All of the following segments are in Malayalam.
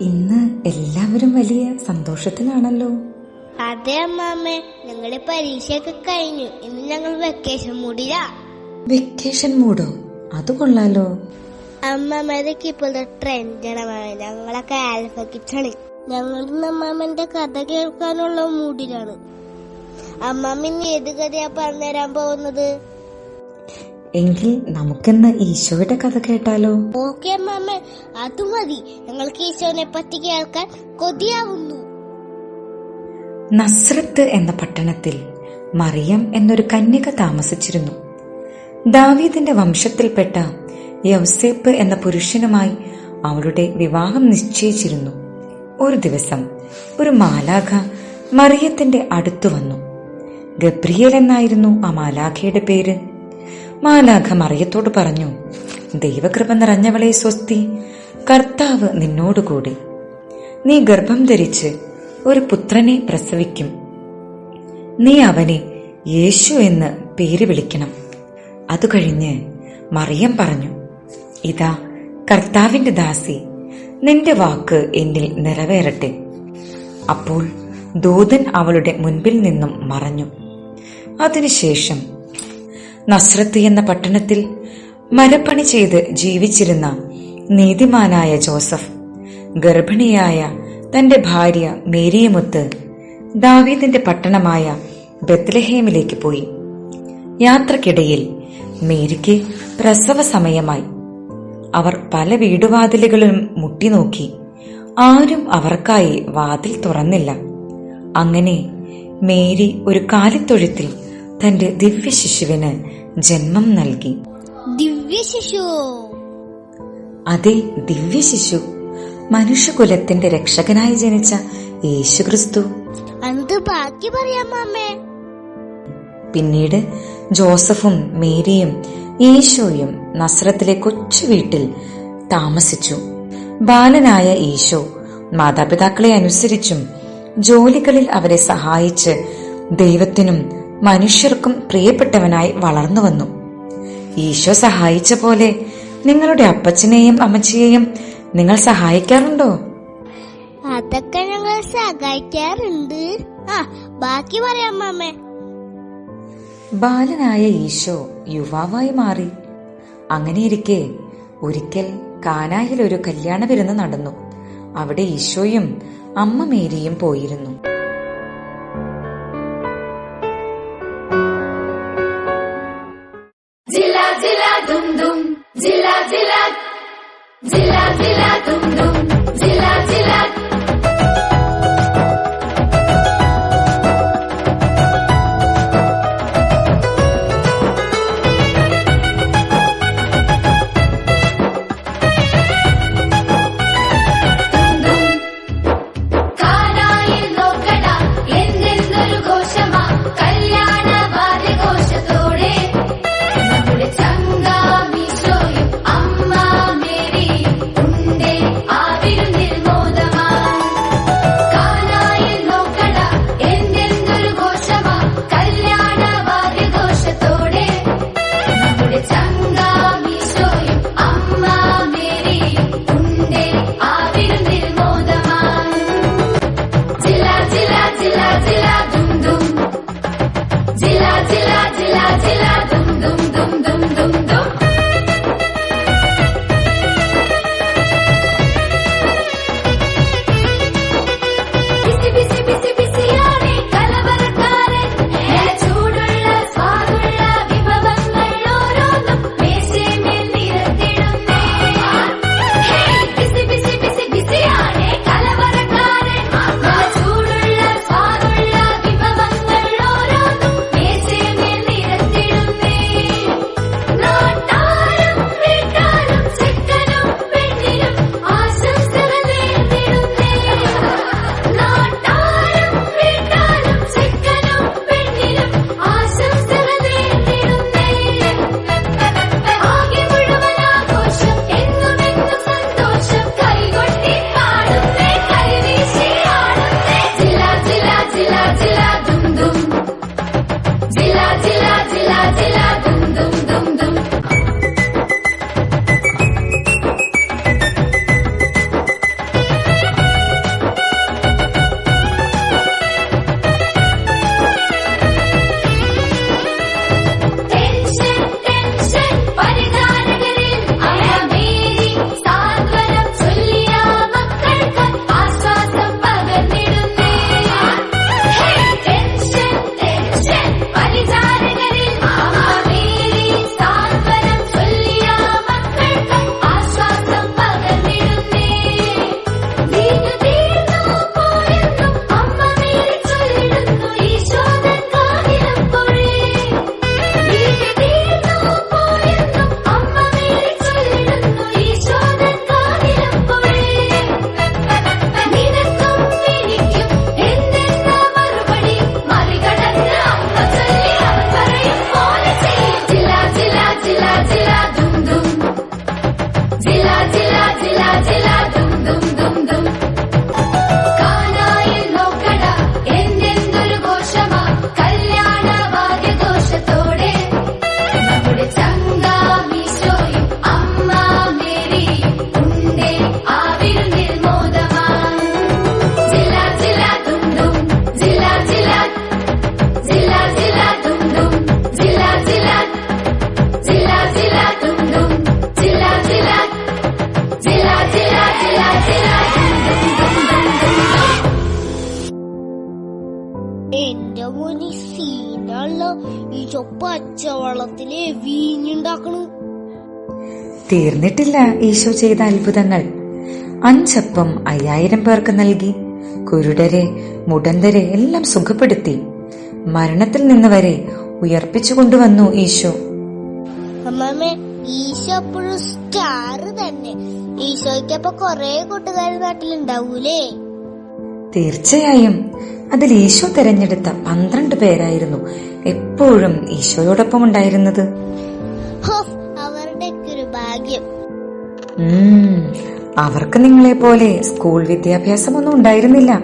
ഇന്ന് എല്ലാവരും വലിയ സന്തോഷത്തിലാണല്ലോ. അതെ അമ്മാമ്മേ ഞങ്ങളുടെ പരീക്ഷയൊക്കെ കഴിഞ്ഞു. ഇന്ന് ഞങ്ങൾ വെക്കേഷൻ മൂടില്ല വെക്കേഷൻ മൂടോ? അത് കൊള്ളാലോ. അമ്മാമ്മ ഇതൊക്കെ ഇപ്പോഴത്തെ ട്രെൻഡാണ് അമ്മാമ. ഞങ്ങളൊക്കെ ആൽഫ ഞങ്ങളുടെ അമ്മാമ്മന്റെ കഥ കേൾക്കാനുള്ള മൂടിലാണ്. അമ്മാമ്മ ഇന്ന് ഏത് കഥയാ പറഞ്ഞുതരാൻ പോകുന്നത്? എങ്കിൽ നമുക്കിന്ന് ഈശോയുടെ കഥ കേട്ടാലോ? ഓക്കെ അത് മതി. ഞങ്ങൾക്ക് ഈശോനെ പറ്റി കേൾക്കാൻ കൊതിയാവുന്നു. നസ്രത്ത് എന്ന പട്ടണത്തിൽ മറിയം എന്നൊരു കന്യക താമസിച്ചിരുന്നു. ദാവീദിന്റെ വംശത്തിൽപ്പെട്ട യൗസേപ്പ് എന്ന പുരുഷനുമായി അവളുടെ വിവാഹം നിശ്ചയിച്ചിരുന്നു. ഒരു ദിവസം ഒരു മാലാഖ മറിയത്തിന്റെ അടുത്തു വന്നു. ഗബ്രിയൽ എന്നായിരുന്നു ആ മാലാഖയുടെ പേര്. മാലാഖ മറിയത്തോട് പറഞ്ഞു ദൈവകൃപ നിറഞ്ഞവളെ സ്വസ്തി കർത്താവ് നിന്നോടുകൂടി. നീ ഗർഭം ധരിച്ച് ഒരു പുത്രനെ പ്രസവിക്കും. നീ അവനെ യേശു എന്ന് പേര് വിളിക്കണം. അതുകഴിഞ്ഞ് മറിയം പറഞ്ഞു ഇതാ കർത്താവിന്റെ ദാസി നിന്റെ വാക്ക് എന്നിൽ നിറവേറട്ടെ. അപ്പോൾ ദൂതൻ അവളുടെ മുൻപിൽ നിന്നും മറഞ്ഞു. അതിനുശേഷം നസ്രത്ത് എന്ന പട്ടണത്തിൽ മരപ്പണി ചെയ്ത് ജീവിച്ചിരുന്ന നീതിമാനായ ജോസഫ് ഗർഭിണിയായ തന്റെ ഭാര്യ മേരിയുമൊത്ത് ദാവീദിന്റെ പട്ടണമായ ബത്ലഹേമിലേക്ക് പോയി. യാത്രക്കിടയിൽ മേരിക്ക് പ്രസവ സമയമായി. അവർ പല വീടുവാതിലുകളും മുട്ടിനോക്കി ആരും അവർക്കായി വാതിൽ തുറന്നില്ല. അങ്ങനെ മേരി ഒരു കാലിത്തൊഴുത്തിൽ തന്റെ ദിവ്യ ശിശുവിന് ജന്മം നൽകി. ദിവ്യശിശു. അതെ ദിവ്യ ശിശു മനുഷ്യകുലത്തിന്റെ രക്ഷകനായി ജനിച്ച യേശുക്രിസ്തു. അത് ബാക്കി പറയാം പിന്നീട് ജോസഫും മേരിയും ഈശോയും നസ്രത്തിലെ കൊച്ചു വീട്ടിൽ താമസിച്ചു. ബാലനായ ഈശോ മാതാപിതാക്കളെ അനുസരിച്ചും ജോലികളിൽ അവരെ സഹായിച്ച് ദൈവത്തിനും മനുഷ്യർക്കും പ്രിയപ്പെട്ടവനായി വളർന്നു വന്നു. ഈശോ സഹായിച്ച പോലെ നിങ്ങളുടെ അപ്പച്ചനെയും അമ്മച്ചിയെയും നിങ്ങൾ സഹായിക്കാറുണ്ടോ? അതൊക്കെ ഞങ്ങൾ സഹായിക്കാറുണ്ട്. ആ ബാക്കി പറയാം മാമേ ബാലനായ ഈശോ യുവാവായി മാറി. അങ്ങനെയിരിക്കെ ഒരിക്കൽ കാനായിൽ ഒരു കല്യാണ വിരുന്ന് നടന്നു. അവിടെ ഈശോയും അമ്മ മേരിയും പോയിരുന്നു. జిల్లా జిల్లా దుమ్ దుమ్ പച്ചവെള്ളത്തിൽ വീഞ്ഞുണ്ടാക്കണു. തീർന്നിട്ടില്ല ഈശോ ചെയ്ത അത്ഭുതങ്ങൾ. അഞ്ചപ്പം അയ്യായിരം പേർക്ക് നൽകി. കുരുടരെ മുടന്തരെ എല്ലാം സുഖപ്പെടുത്തി. മരണത്തിൽ നിന്ന് വരെ ഉയർപ്പിച്ചു കൊണ്ടുവന്നു ഈശോ. അമ്മാമ്മേ ഈശോ അപ്പോഴും സ്റ്റാർ തന്നെ. ഈശോയ്ക്ക് അപ്പൊ കൊറേ കൂട്ടുകാർ നാട്ടിലുണ്ടാവൂലേ? തീർച്ചയായും. അതിൽ ഈശോ തെരഞ്ഞെടുത്ത പന്ത്രണ്ട് പേരായിരുന്നു എപ്പോഴും ഈശോയോടൊപ്പം ഉണ്ടായിരുന്നത്. ഒരു ഭാഗ്യം. അവർക്ക് നിങ്ങളെ പോലെ സ്കൂൾ വിദ്യാഭ്യാസമൊന്നും ഉണ്ടായിരുന്നില്ല.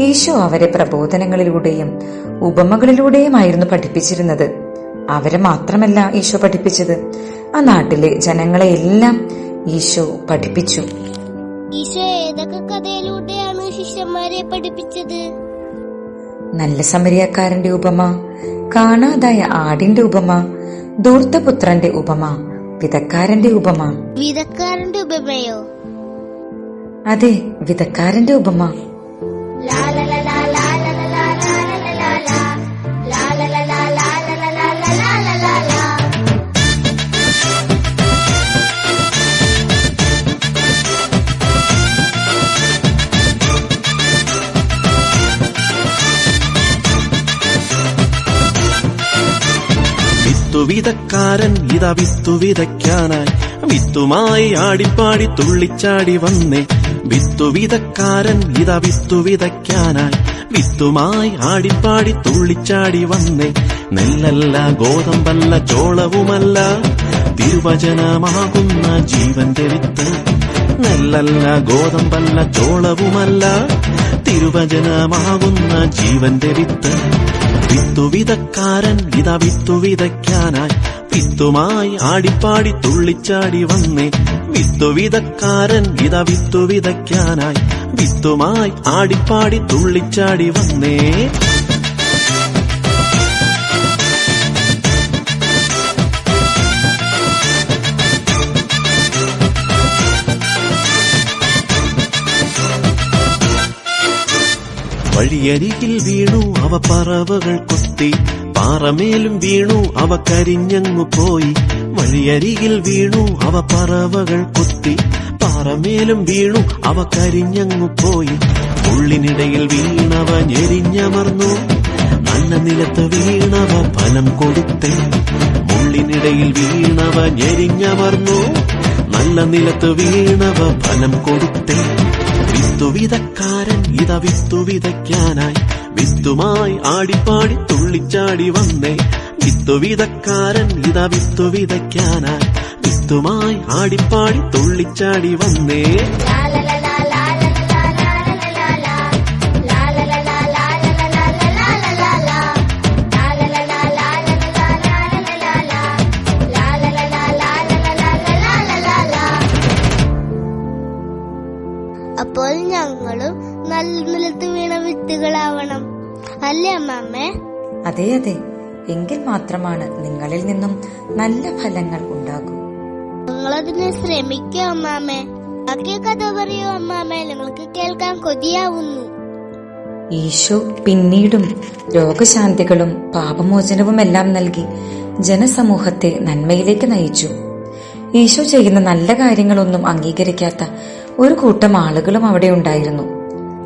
ഈശോ അവരെ പ്രബോധനങ്ങളിലൂടെയും ഉപമകളിലൂടെയും ആയിരുന്നു പഠിപ്പിച്ചിരുന്നത്. അവരെ മാത്രമല്ല ഈശോ പഠിപ്പിച്ചത്. ആ നാട്ടിലെ ജനങ്ങളെ എല്ലാം ഈശോ പഠിപ്പിച്ചു. ഈശോ ഏതൊക്കെ കഥയിലൂടെയാണ് ശിഷ്യന്മാരെ പഠിപ്പിച്ചത്? നല്ല സമരിയക്കാരന്റെ ഉപമ കാണാതായ ആടിന്റെ ഉപമ ദൂർത്തപുത്രന്റെ ഉപമ വിതക്കാരന്റെ ഉപമ. വിധക്കാരന്റെ ഉപമയോ? അതെ വിതക്കാരന്റെ ഉപമ. വിത്തുവിതക്കാരൻ ഇതാ വിത്തു വിതയ്ക്കാനായി വിത്തുമായി ആടിപ്പാടി തുള്ളിച്ചാടി വന്നേ. വിത്തുവിതക്കാരൻ ഇതാ വിത്തു വിതയ്ക്കാനായി വിത്തുമായി ആടിപ്പാടി തുള്ളിച്ചാടി വന്നേ. നെല്ലല്ല ഗോതമ്പല്ല ചോളവുമല്ല തിരുവചനമാകുന്ന ജീവന്റെ വിത്ത് നെല്ലല്ല ഗോതമ്പല്ല ചോളവുമല്ല തിരുവചനമാകുന്ന ജീവന്റെ വിത്ത് വിത്തുവിതക്കാരൻ ഇതാ വിത്തു വിത്തുമായി ആടിപ്പാടി തുള്ളിച്ചാടി വന്നേ. വിത്തുവിതക്കാരൻ ഇതാ വിത്തു വിത്തുമായി ആടിപ്പാടി തുള്ളിച്ചാടി വന്നേ. വഴിയരികിൽ വീണു അവ പറവകൾ കൊത്തി. പാറമേലും വീണു അവ കരിഞ്ഞങ്ങു പോയി. വഴിയരികിൽ വീണു അവ പറവകൾ കൊത്തി. പാറമേലും വീണു അവ കരിഞ്ഞങ്ങു പോയി. ഉള്ളിനിടയിൽ വീണവ ഞെരിഞ്ഞമർന്നു. നല്ല നിലത്ത് വീണവ ഫലം കൊടുത്തേ. ഉള്ളിനിടയിൽ വീണവ ഞെരിഞ്ഞമർന്നു. നല്ല നിലത്ത് വീണവ ഫലം കൊടുത്തേ. വിത്തുവിതക്കാരൻ ഇത വിസ്തുവിതയ്ക്കാനായി വിസ്തുമായി ആടിപ്പാടി തുള്ളിച്ചാടി വന്നേ. വിസ്തുവിതക്കാരൻ ഇത വിസ്തുവിതയ്ക്കാനായി വിസ്തുമായി ആടിപ്പാടി തുള്ളിച്ചാടി വന്നേ. അതെ എങ്കിൽ മാത്രമാണ് നിങ്ങളിൽ നിന്നും നല്ല ഫലങ്ങൾ ഉണ്ടാകും. ഞങ്ങളതിന് ശ്രമിക്കുക അമ്മാമേ. ബാക്കി കഥ പറയൂ അമ്മാമേ. ഞങ്ങൾക്ക് കേൾക്കാൻ കൊതിയാവുന്നു. ഈശോ പിന്നീടും രോഗശാന്തികളും പാപമോചനവും എല്ലാം നൽകി ജനസമൂഹത്തെ നന്മയിലേക്ക് നയിച്ചു. ഈശോ ചെയ്യുന്ന നല്ല കാര്യങ്ങളൊന്നും അംഗീകരിക്കാത്ത ഒരു കൂട്ടം ആളുകളും അവിടെ ഉണ്ടായിരുന്നു.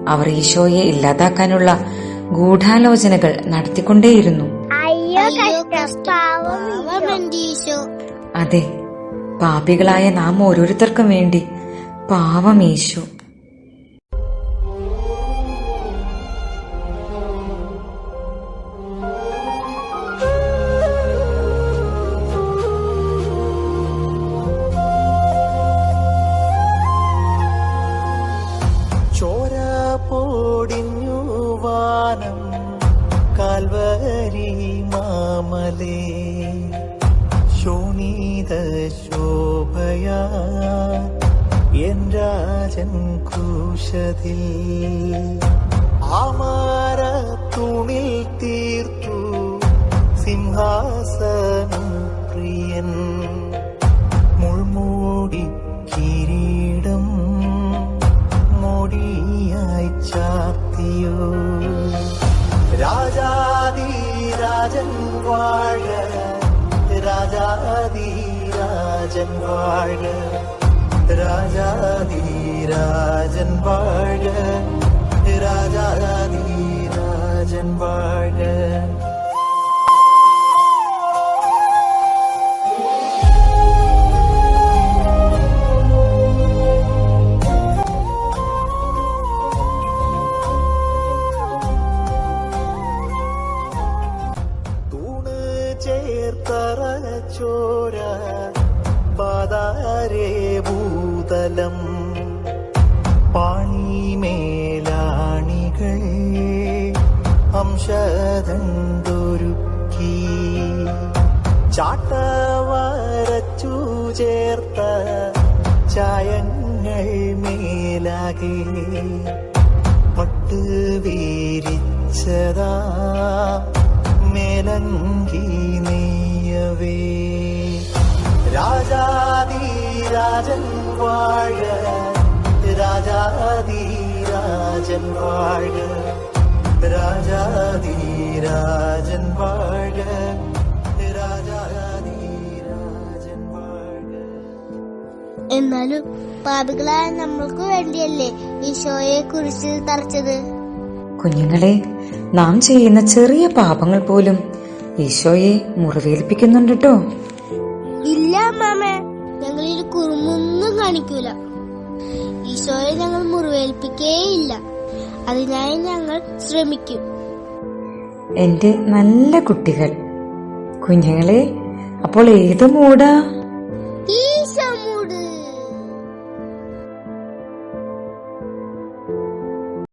അവർ ഈശോയെ ഇല്ലാതാക്കാനുള്ള ഗൂഢാലോചനകൾ നടത്തിക്കൊണ്ടേയിരുന്നു. അതെ പാപികളായ നാം ഓരോരുത്തർക്കും വേണ്ടി പാവം ഈശോ. ഗാനം കാൽവരി മാമലേ. ശോണീത ശോഭയാ എൻ രാജൻ കൂശതിൽ. ആമാര തുണിൽ തീർത്തു സിംഹാ രാജൻ വാഴ രാജാതി രാജൻ വാഴ രാജാതി രാജൻ വാഴ അംശദണ്ടൊരുക്കി ചാട്ടവരച്ചു ചേർത്ത ചായങ്ങൾ മേലാകെ പട്ട് വീരിച്ചതാ മേലങ്കി നെയ്യവേ. രാജാതി രാജൻ വാഴ രാജാതി രാജൻ വാഴ. രാജാതി രാജൻ വാഴ രാജാതി രാജൻ എന്നാലും പാപികളായ നമ്മൾക്ക് വേണ്ടിയല്ലേ ഈശോയെ കുറിച്ച് തറച്ചത്? കുഞ്ഞുങ്ങളെ നാം ചെയ്യുന്ന ചെറിയ പാപങ്ങൾ പോലും ഈശോയെ മുറിവേൽപ്പിക്കുന്നുണ്ട് കേട്ടോ ഇല്ല മാമേ. ഞങ്ങൾ ഇത് കുറുമൊന്നും കാണിക്കൂല. ഈശോയെ ഞങ്ങൾ മുറിവേൽപ്പിക്കേയില്ല. അതിനായി ഞങ്ങൾ ശ്രമിക്കും. എന്റെ നല്ല കുട്ടികൾ കുഞ്ഞുങ്ങളെ അപ്പോൾ ഏത് മൂടാ?